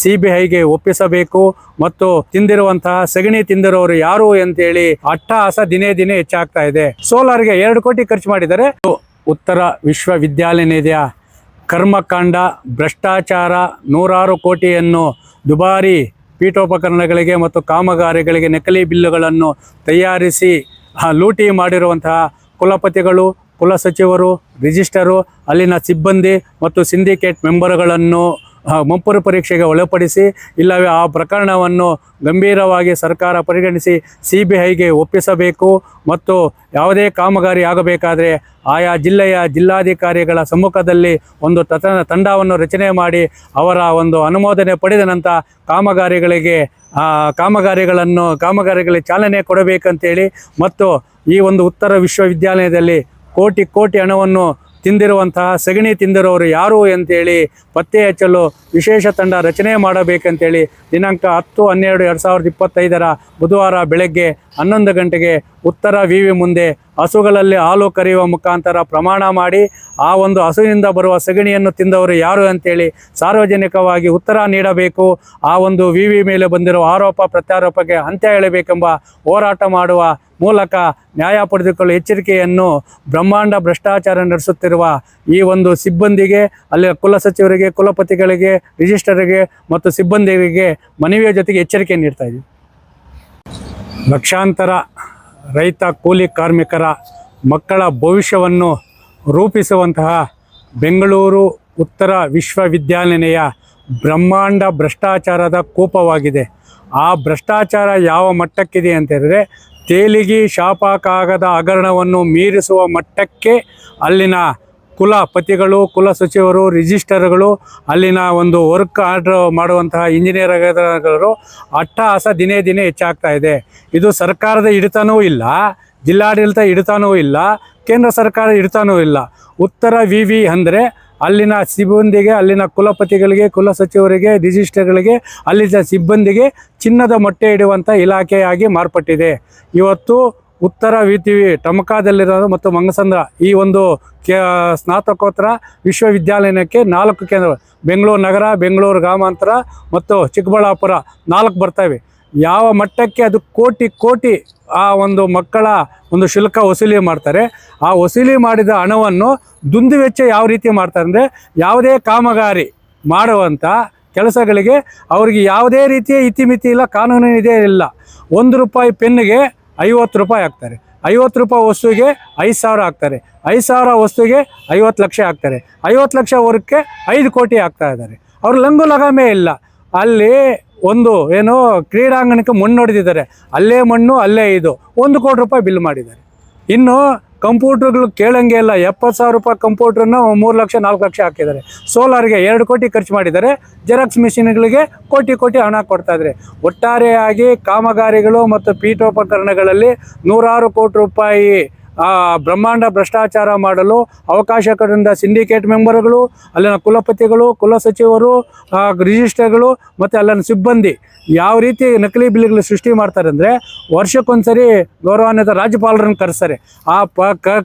C B ಐಗೆ ಒಪ್ಪಿಸಬೇಕು ಮತ್ತು ತಿಂದಿರುವಂತಹ ಸಗಣಿ ತಿಂದಿರೋರು ಯಾರು ಅಂತೇಳಿ ಅಟ್ಟಹಾಸ ದಿನೇ ದಿನೇ ಹೆಚ್ಚಾಗ್ತಾ ಇದೆ. ಸೋಲಾರ್ಗೆ ಎರಡು ಕೋಟಿ ಖರ್ಚು ಮಾಡಿದರೆ ಉತ್ತರ ವಿಶ್ವವಿದ್ಯಾಲಯ ಕರ್ಮಕಾಂಡ, ಭ್ರಷ್ಟಾಚಾರ ನೂರಾರು ಕೋಟಿಯನ್ನು ದುಬಾರಿ ಪೀಠೋಪಕರಣಗಳಿಗೆ ಮತ್ತು ಕಾಮಗಾರಿಗಳಿಗೆ ನಕಲಿ ಬಿಲ್ಲುಗಳನ್ನು ತಯಾರಿಸಿ ಲೂಟಿ ಮಾಡಿರುವಂತಹ ಕುಲಪತಿಗಳು ಕುಲಸಚಿವರು ರಿಜಿಸ್ಟರು, ಅಲ್ಲಿನ ಸಿಬ್ಬಂದಿ ಮತ್ತು ಸಿಂಡಿಕೇಟ್ ಮೆಂಬರ್ಗಳನ್ನು ಮುಂಪುರು ಪರೀಕ್ಷೆಗೆ ಒಳಪಡಿಸಿ ಇಲ್ಲವೇ ಆ ಪ್ರಕರಣವನ್ನು ಗಂಭೀರವಾಗಿ ಸರ್ಕಾರ ಪರಿಗಣಿಸಿ ಸಿ ಬಿ ಐಗೆ ಒಪ್ಪಿಸಬೇಕು ಮತ್ತು ಯಾವುದೇ ಕಾಮಗಾರಿ ಆಗಬೇಕಾದರೆ ಆಯಾ ಜಿಲ್ಲೆಯ ಜಿಲ್ಲಾಧಿಕಾರಿಗಳ ಸಮ್ಮುಖದಲ್ಲಿ ಒಂದು ತತ, ತಂಡವನ್ನು ರಚನೆ ಮಾಡಿ ಅವರ ಒಂದು ಅನುಮೋದನೆ ಪಡೆದ ನಂತರ ಕಾಮಗಾರಿಗಳಿಗೆ ಕಾಮಗಾರಿಗಳನ್ನು, ಕಾಮಗಾರಿಗಳಿಗೆ ಚಾಲನೆ ಕೊಡಬೇಕಂತೇಳಿ ಮತ್ತು ಈ ಒಂದು ಉತ್ತರ ವಿಶ್ವವಿದ್ಯಾಲಯದಲ್ಲಿ ಕೋಟಿ ಕೋಟಿ ಹಣವನ್ನು ತಿಂದಿರುವಂತಹ ಸಗಣಿ ತಿಂದಿರೋರು ಯಾರು ಅಂತೇಳಿ ಪತ್ತೆ ಹಚ್ಚಲು ವಿಶೇಷ ತಂಡ ರಚನೆ ಮಾಡಬೇಕಂತೇಳಿ ದಿನಾಂಕ ಹತ್ತು ಹನ್ನೆರಡು ಎರಡು ಸಾವಿರದ ಇಪ್ಪತ್ತೈದರ ಬುಧವಾರ ಬೆಳಗ್ಗೆ ಹನ್ನೊಂದು ಗಂಟೆಗೆ ಉತ್ತರ ವಿ ಮುಂದೆ ಹಸುಗಳಲ್ಲಿ ಹಾಲು ಕರೆಯುವ ಮುಖಾಂತರ ಪ್ರಮಾಣ ಮಾಡಿ ಆ ಒಂದು ಹಸುವಿನಿಂದ ಬರುವ ಸಗಣಿಯನ್ನು ತಿಂದವರು ಯಾರು ಅಂತೇಳಿ ಸಾರ್ವಜನಿಕವಾಗಿ ಉತ್ತರ ನೀಡಬೇಕು. ಆ ಒಂದು ವಿ ವಿ ಮೇಲೆ ಬಂದಿರುವ ಆರೋಪ ಪ್ರತ್ಯಾರೋಪಕ್ಕೆ ಅಂತ್ಯ ಹೇಳಬೇಕೆಂಬ ಹೋರಾಟ ಮಾಡುವ ಮೂಲಕ ನ್ಯಾಯ ಪಡೆದುಕೊಳ್ಳುವ ಎಚ್ಚರಿಕೆಯನ್ನು ಬ್ರಹ್ಮಾಂಡ ಭ್ರಷ್ಟಾಚಾರ ನಡೆಸುತ್ತಿರುವ ಈ ಒಂದು ಸಿಬ್ಬಂದಿಗೆ ಅಲ್ಲಿ ಕುಲಸಚಿವರಿಗೆ ಕುಲಪತಿಗಳಿಗೆ ರಿಜಿಸ್ಟರ್ಗೆ ಮತ್ತು ಸಿಬ್ಬಂದಿಗಳಿಗೆ ಮನವಿಯ ಜೊತೆಗೆ ಎಚ್ಚರಿಕೆ ನೀಡ್ತಾ ಇದ್ದೀವಿ. ಲಕ್ಷಾಂತರ ರೈತ ಕೂಲಿ ಕಾರ್ಮಿಕರ ಮಕ್ಕಳ ಭವಿಷ್ಯವನ್ನು ರೂಪಿಸುವಂತಹ ಬೆಂಗಳೂರು ಉತ್ತರ ವಿಶ್ವವಿದ್ಯಾನಿಲಯ ಬ್ರಹ್ಮಾಂಡ ಭ್ರಷ್ಟಾಚಾರದ ಕೋಪವಾಗಿದೆ. ಆ ಭ್ರಷ್ಟಾಚಾರ ಯಾವ ಮಟ್ಟಕ್ಕಿದೆ ಅಂತ ತೇಲಿಗಿ ತೇಲಿಗಿ ಕಾಗದ ಹಗರಣವನ್ನು ಮೀರಿಸುವ ಮಟ್ಟಕ್ಕೆ ಅಲ್ಲಿನ ಕುಲಪತಿಗಳು ಕುಲ ಸಚಿವರು ರಿಜಿಸ್ಟರ್ಗಳು ಅಲ್ಲಿನ ಒಂದು ವರ್ಕ್ ಆರ್ಡರ್ ಮಾಡುವಂತಹ ಇಂಜಿನಿಯರ್ಗಳು ಅಟ್ಟಹಾಸ ದಿನೇ ದಿನೇ ಹೆಚ್ಚಾಗ್ತಾ ಇದೆ. ಇದು ಸರ್ಕಾರದ ಹಿಡಿತನೂ ಇಲ್ಲ ಜಿಲ್ಲಾಡಳಿತ ಹಿಡಿತಾನೂ ಇಲ್ಲ, ಕೇಂದ್ರ ಸರ್ಕಾರ ಹಿಡಿತಾನೂ ಇಲ್ಲ. ಉತ್ತರ ವಿ ವಿ ಅಂದರೆ ಅಲ್ಲಿನ ಸಿಬ್ಬಂದಿಗೆ, ಅಲ್ಲಿನ ಕುಲಪತಿಗಳಿಗೆ ಕುಲ ಸಚಿವರಿಗೆ ರಿಜಿಸ್ಟರ್ಗಳಿಗೆ ಅಲ್ಲಿನ ಸಿಬ್ಬಂದಿಗೆ ಚಿನ್ನದ ಮೊಟ್ಟೆ ಇಡುವಂಥ ಇಲಾಖೆಯಾಗಿ ಮಾರ್ಪಟ್ಟಿದೆ. ಇವತ್ತು ಉತ್ತರ ವಿತಿವಿ ಟಮಕಾದಲ್ಲಿರೋದು ಮತ್ತು ಮಂಗಸಂದ್ರ ಈ ಒಂದು ಸ್ನಾತಕೋತ್ತರ ವಿಶ್ವವಿದ್ಯಾಲಯಕ್ಕೆ ನಾಲ್ಕು ಕೇಂದ್ರ ಬೆಂಗಳೂರು ನಗರ, ಬೆಂಗಳೂರು ಗ್ರಾಮಾಂತರ ಮತ್ತು ಚಿಕ್ಕಬಳ್ಳಾಪುರ ನಾಲ್ಕು ಬರ್ತವೆ ಯಾವ ಮಟ್ಟಕ್ಕೆ ಅದು ಕೋಟಿ ಕೋಟಿ ಆ ಒಂದು ಮಕ್ಕಳ ಒಂದು ಶುಲ್ಕ ವಸೂಲಿ ಮಾಡ್ತಾರೆ, ಆ ವಸೂಲಿ ಮಾಡಿದ ಹಣವನ್ನು ದುಂದು ವೆಚ್ಚ ಯಾವ ರೀತಿ ಮಾಡ್ತಾರೆ ಅಂದರೆ ಯಾವುದೇ ಕಾಮಗಾರಿ ಮಾಡುವಂಥ ಕೆಲಸಗಳಿಗೆ ಅವರಿಗೆ ಯಾವುದೇ ರೀತಿಯ ಇತಿಮಿತಿ ಇಲ್ಲ ಕಾನೂನು ಇದೇ ಇಲ್ಲ. ಒಂದು ರೂಪಾಯಿ ಪೆನ್ನಿಗೆ ಐವತ್ತು ರೂಪಾಯಿ ಹಾಕ್ತಾರೆ ಐವತ್ತು ರೂಪಾಯಿ ವಸ್ತುವಿಗೆ ಐದು ಸಾವಿರ ಹಾಕ್ತಾರೆ ಐದು ಸಾವಿರ ವಸ್ತುವಿಗೆ ಐವತ್ತು ಲಕ್ಷ ಹಾಕ್ತಾರೆ ಐವತ್ತು ಲಕ್ಷ ವರ್ಗಕ್ಕೆ ಐದು ಕೋಟಿ ಹಾಕ್ತಾ ಇದ್ದಾರೆ. ಅವ್ರ ಲಂಗು ಲಗಾಮೇ ಇಲ್ಲ. ಅಲ್ಲಿ ಒಂದು ಏನು ಕ್ರೀಡಾಂಗಣಕ್ಕೆ ಮಣ್ಣು ಹೊಡೆದಿದ್ದಾರೆ. ಅಲ್ಲೇ ಮಣ್ಣು, ಅಲ್ಲೇ ಇದು. ಒಂದು ಕೋಟಿ ರೂಪಾಯಿ ಬಿಲ್ ಮಾಡಿದ್ದಾರೆ. ಇನ್ನು ಕಂಪ್ಯೂಟರ್ಗಳು ಕೇಳಂಗೆ ಇಲ್ಲ. ಎಪ್ಪತ್ತು ಸಾವಿರ ರೂಪಾಯಿ ಕಂಪ್ಯೂಟ್ರನ್ನ ಮೂರು ಲಕ್ಷ, ನಾಲ್ಕು ಲಕ್ಷ ಹಾಕಿದ್ದಾರೆ. ಸೋಲಾರ್ಗೆ ಎರಡು ಕೋಟಿ ಖರ್ಚು ಮಾಡಿದ್ದಾರೆ. ಜೆರಾಕ್ಸ್ ಮಿಷಿನ್ಗಳಿಗೆ ಕೋಟಿ ಕೋಟಿ ಹಣ ಕೊಡ್ತಾ ಇದ್ದಾರೆ. ಒಟ್ಟಾರೆಯಾಗಿ ಕಾಮಗಾರಿಗಳು ಮತ್ತು ಪೀಠೋಪಕರಣಗಳಲ್ಲಿ ನೂರಾರು ಕೋಟಿ ರೂಪಾಯಿ ಆ, ಬ್ರಹ್ಮಾಂಡ ಭ್ರಷ್ಟಾಚಾರ ಮಾಡಲು ಅವಕಾಶ ಕೊಡಿದ ಸಿಂಡಿಕೇಟ್ ಮೆಂಬರ್ಗಳು ಅಲ್ಲಿನ ಕುಲಪತಿಗಳು ಕುಲ ಸಚಿವರು ರಿಜಿಸ್ಟರ್ಗಳು ಮತ್ತು ಅಲ್ಲಿನ ಸಿಬ್ಬಂದಿ ಯಾವ ರೀತಿ ನಕಲಿ ಬಿಲ್ಗಳು ಸೃಷ್ಟಿ ಮಾಡ್ತಾರೆ ಅಂದರೆ ವರ್ಷಕ್ಕೊಂದ್ಸರಿ ಗೌರವಾನ್ವಿತ ರಾಜ್ಯಪಾಲರನ್ನು ಕರೆಸ್ತಾರೆ. ಆ ಪ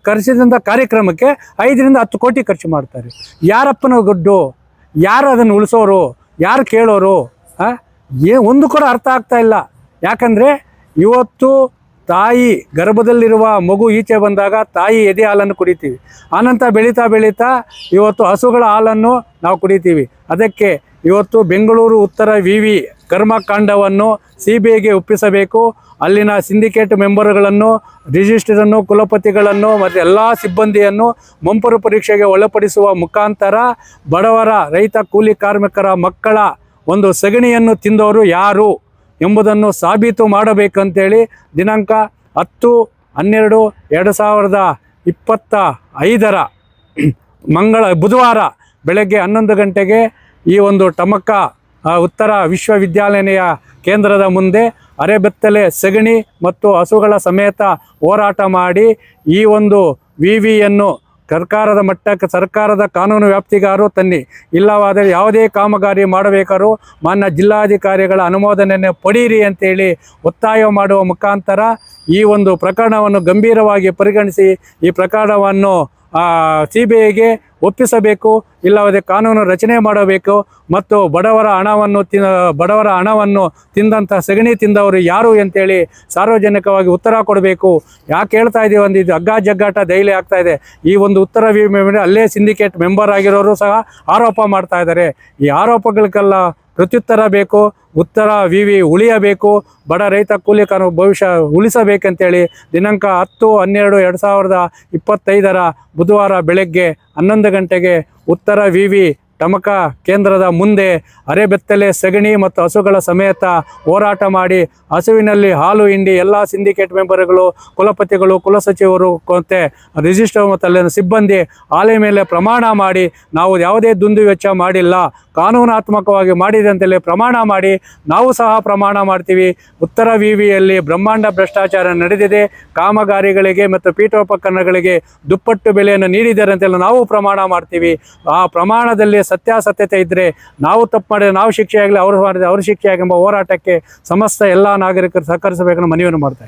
ಕರೆಸಿದಂಥ ಕಾರ್ಯಕ್ರಮಕ್ಕೆ ಐದರಿಂದ ಹತ್ತು ಕೋಟಿ ಖರ್ಚು ಮಾಡ್ತಾರೆ. ಯಾರಪ್ಪನ ದುಡ್ಡು? ಯಾರು ಅದನ್ನು ಉಳಿಸೋರು? ಯಾರು ಕೇಳೋರು? ಏ ಒಂದು ಕೂಡ ಅರ್ಥ ಆಗ್ತಾ ಇಲ್ಲ. ಯಾಕಂದರೆ ಇವತ್ತು ತಾಯಿ ಗರ್ಭದಲ್ಲಿರುವ ಮಗು ಈಚೆ ಬಂದಾಗ ತಾಯಿ ಎದೆ ಹಾಲನ್ನು ಕುಡಿತೀವಿ. ಆನಂತರ ಬೆಳೀತಾ ಬೆಳೀತಾ ಇವತ್ತು ಹಸುಗಳ ಹಾಲನ್ನು ನಾವು ಕುಡಿತೀವಿ. ಅದಕ್ಕೆ ಇವತ್ತು ಬೆಂಗಳೂರು ಉತ್ತರ ವಿ ವಿ ಕರ್ಮಕಾಂಡವನ್ನು ಸಿ ಬಿ ಐಗೆ ಒಪ್ಪಿಸಬೇಕು. ಅಲ್ಲಿನ ಸಿಂಡಿಕೇಟ್ ಮೆಂಬರ್ಗಳನ್ನು ರಿಜಿಸ್ಟ್ರನ್ನು ಕುಲಪತಿಗಳನ್ನು ಮತ್ತು ಎಲ್ಲ ಸಿಬ್ಬಂದಿಯನ್ನು ಮಂಪರು ಪರೀಕ್ಷೆಗೆ ಒಳಪಡಿಸುವ ಮುಖಾಂತರ ಬಡವರ, ರೈತ, ಕೂಲಿ ಕಾರ್ಮಿಕರ ಮಕ್ಕಳ ಒಂದು ಸಗಣಿಯನ್ನು ತಿಂದವರು ಯಾರು? ಎಂಬುದನ್ನು ಸಾಬೀತು ಮಾಡಬೇಕಂತೇಳಿ ದಿನಾಂಕ ಹತ್ತು, ಹನ್ನೆರಡು, ಎರಡು ಸಾವಿರದ ಇಪ್ಪತ್ತ ಐದರ ಮಂಗಳ ಬುಧವಾರ ಬೆಳಗ್ಗೆ ಹನ್ನೊಂದು ಗಂಟೆಗೆ ಈ ಒಂದು ಟಮಕ ಉತ್ತರ ವಿಶ್ವವಿದ್ಯಾಲಯ ಕೇಂದ್ರದ ಮುಂದೆ ಅರೆಬೆತ್ತಲೆ ಸಗಣಿ ಮತ್ತು ಹಸುಗಳ ಸಮೇತ ಹೋರಾಟ ಮಾಡಿ ಈ ಒಂದು ವಿ ವಿಯನ್ನು ಸರ್ಕಾರದ ಮಟ್ಟಕ್ಕೆ ಸರ್ಕಾರದ ಕಾನೂನು ವ್ಯಾಪ್ತಿಗಾರು ತನ್ನಿ. ಇಲ್ಲವಾದರೆ ಯಾವುದೇ ಕಾಮಗಾರಿ ಮಾಡಬೇಕಾದ್ರೂ ಮಾನ್ಯ ಜಿಲ್ಲಾಧಿಕಾರಿಗಳ ಅನುಮೋದನೆಯನ್ನು ಪಡೀರಿ ಅಂತೇಳಿ ಒತ್ತಾಯ ಮಾಡುವ ಮುಖಾಂತರ ಈ ಒಂದು ಪ್ರಕರಣವನ್ನು ಗಂಭೀರವಾಗಿ ಪರಿಗಣಿಸಿ ಈ ಪ್ರಕರಣವನ್ನು ಸಿ ಬಿ ಐಗೆ ಒಪ್ಪಿಸಬೇಕು, ಇಲ್ಲವೇ ಕಾನೂನು ರಚನೆ ಮಾಡಬೇಕು, ಮತ್ತು ಬಡವರ ಹಣವನ್ನು ತಿ ಬಡವರ ಹಣವನ್ನು ತಿಂದಂಥ ಸಗಣಿ ತಿಂದವರು ಯಾರು ಅಂತೇಳಿ ಸಾರ್ವಜನಿಕವಾಗಿ ಉತ್ತರ ಕೊಡಬೇಕು. ಯಾಕೆ ಹೇಳ್ತಾ ಇದ್ದೀವಿ ಒಂದು ಇದು ಹಗ್ಗ ಜಗ್ಗಾಟ ಡೈಲಿ ಆಗ್ತಾ ಇದೆ. ಈ ಒಂದು ಉತ್ತರ ವಿಮೆ ಅಲ್ಲೇ ಸಿಂಡಿಕೇಟ್ ಮೆಂಬರ್ ಆಗಿರೋರು ಸಹ ಆರೋಪ ಮಾಡ್ತಾ ಇದ್ದಾರೆ. ಈ ಆರೋಪಗಳಿಗೆಲ್ಲ ಪ್ರತ್ಯುತ್ತರ ಬೇಕು, ಉತ್ತರ ವಿ ವಿ ಉಳಿಯಬೇಕು, ಬಡ ರೈತ ಕೂಲಿಕರ ಭವಿಷ್ಯ ಉಳಿಸಬೇಕಂತೇಳಿ ದಿನಾಂಕ ಹತ್ತು, ಹನ್ನೆರಡು, ಎರಡು ಸಾವಿರದ ಇಪ್ಪತ್ತೈದರ ಬುಧವಾರ ಬೆಳಗ್ಗೆ ಹನ್ನೊಂದು ಗಂಟೆಗೆ ಉತ್ತರ ವಿ ವಿ ಟಮಕ ಕೇಂದ್ರದ ಮುಂದೆ ಅರೆಬೆತ್ತಲೆ, ಸಗಣಿ ಮತ್ತು ಹಸುಗಳ ಸಮೇತ ಹೋರಾಟ ಮಾಡಿ ಹಸುವಿನಲ್ಲಿ ಹಾಲು, ಹಿಂಡಿ, ಎಲ್ಲ ಸಿಂಡಿಕೇಟ್ ಮೆಂಬರ್ಗಳು, ಕುಲಪತಿಗಳು ಕುಲಸಚಿವರು ಮತ್ತೆ ರಿಜಿಸ್ಟರ್ ಮತ್ತು ಅಲ್ಲಿನ ಸಿಬ್ಬಂದಿ ಆಲೆ ಮೇಲೆ ಪ್ರಮಾಣ ಮಾಡಿ ನಾವು ಯಾವುದೇ ದುಂದು ವೆಚ್ಚ ಮಾಡಿಲ್ಲ. ಕಾನೂನಾತ್ಮಕವಾಗಿ ಮಾಡಿದೆ ಅಂತಲೇ ಪ್ರಮಾಣ ಮಾಡಿ ನಾವು ಸಹ ಪ್ರಮಾಣ ಮಾಡ್ತೀವಿ. ಉತ್ತರ ವಿ ವಿಯಲ್ಲಿ ಬ್ರಹ್ಮಾಂಡ ಭ್ರಷ್ಟಾಚಾರ ನಡೆದಿದೆ. ಕಾಮಗಾರಿಗಳಿಗೆ ಮತ್ತು ಪೀಠೋಪಕರಣಗಳಿಗೆ ದುಪ್ಪಟ್ಟು ಬೆಲೆಯನ್ನು ನೀಡಿದ್ದಾರೆ ಅಂತೆಲ್ಲ ನಾವು ಪ್ರಮಾಣ ಮಾಡ್ತೀವಿ. ಆ ಪ್ರಮಾಣದಲ್ಲಿ ಸತ್ಯಾಸತ್ಯತೆ ಇದ್ದರೆ ನಾವು ತಪ್ಪು ಮಾಡಿದ್ರೆ ನಾವು ಶಿಕ್ಷೆ ಆಗಲಿ ಅವರು ಮಾಡಿದ್ರೆ ಅವರು ಶಿಕ್ಷೆ ಆಗಿ ಎಂಬ ಹೋರಾಟಕ್ಕೆ ಸಮಸ್ತ ಎಲ್ಲ ನಾಗರಿಕರು ಸಹಕರಿಸಬೇಕನ್ನು ಮನವಿಯನ್ನು ಮಾಡ್ತಾ